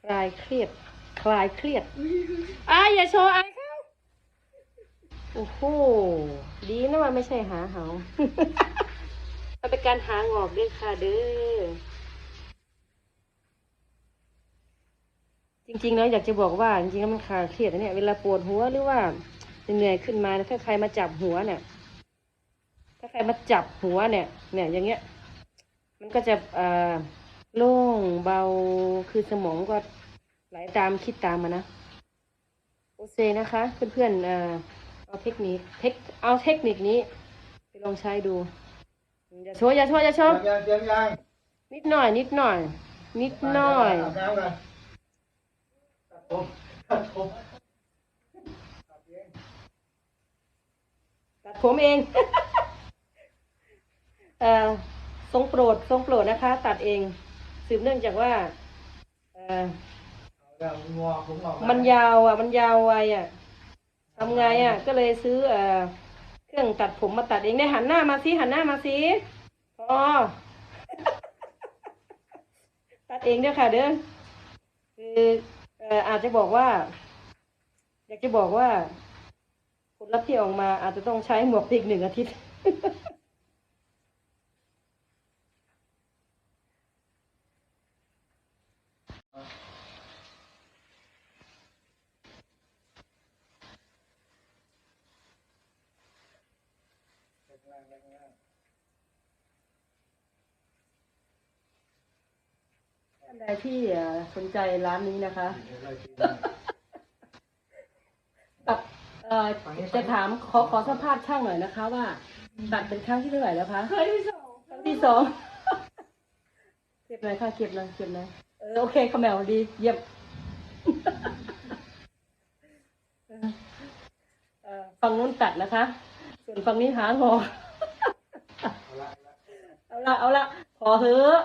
คลายเครียด คลายเครียดอายอย่าโชว์อายเขาโอ้โห ดีนะว่าไม่ใช่หาเหามันเป็นการหางอกด้วยค่ะเด้อ จริงๆแล้วอยากจะบอกว่าจริงๆแล้วมันคลายเครียดนะเนี่ย เวลาปวดหัวหรือว่าเหนื่อยขึ้นมาถ้าใครมาจับหัวเนี่ย ถ้าใครมาจับหัวเนี่ย เนี่ยอย่างเงี้ย มันก็จะเอ่อ โล่งเบาคือสมองก็ไหลตามคิดตามมานะ โอเคนะคะ เพื่อนๆเอ่อเอาเทคนิคเทคเอาเทคนิคนี้ ไปลองใช้ดูอย่าโชว์อย่าโชว์อย่าโชว์ยังยังยังนิดหน่อย นิดหน่อย นิดหน่อยอาบน้ำกันตัดผมตัดผมตัดเองตัดผมเองเอ่อทรงโปรดทรงโปรดนะคะ ตัดเอง สืบเนื่องจากว่าเอ่อเอาแล้วงอผมออกมันยาวอะ มันยาวไวอะทำไงอะ ก็เลยซื้อเอ่อเครื่องตัดผมมาตัดเองได้หันหน้ามาสิหันหน้ามาสิพอตัดเองเด้อค่ะ เด้อคือเอ่ออาจจะบอกว่า อยากจะบอกว่าผลลัพธ์ที่ออกมาอาจจะต้องใช้หมวกอีกหนึ่งอาทิตย์ ท่านใดที่เอ่อสนใจร้านนี้นะคะตัดเอ่อจะถามขอขอสัมภาษณ์ช่างหน่อยนะคะ ว่าตัดเป็นครั้งที่เท่าไหร่แล้วคะครั้งที่สองครั้งที่สอง เก็บหน่อยค่ะเก็บหน่อยเก็บหน่อยเออโอเคขมแมวดี เยี่ยมเอ่อฝั่งนู้นตัดนะคะส่วน ฝั่งนี้หางอเอาละเอาละพอเถอะ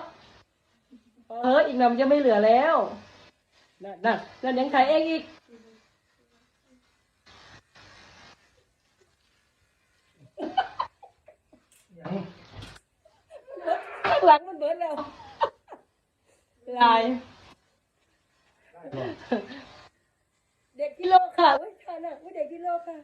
พอเถอะอีกหน่อยมันจะไม่เหลือแล้วนั่นนั่นนั่นยังขายเองอีกยังข้างหลังมันเบิดแล้วลายได้บ่เด็กกิโลค่ะเว้ยค่ะน่ะเว้ยเด็กกิโลค่ะ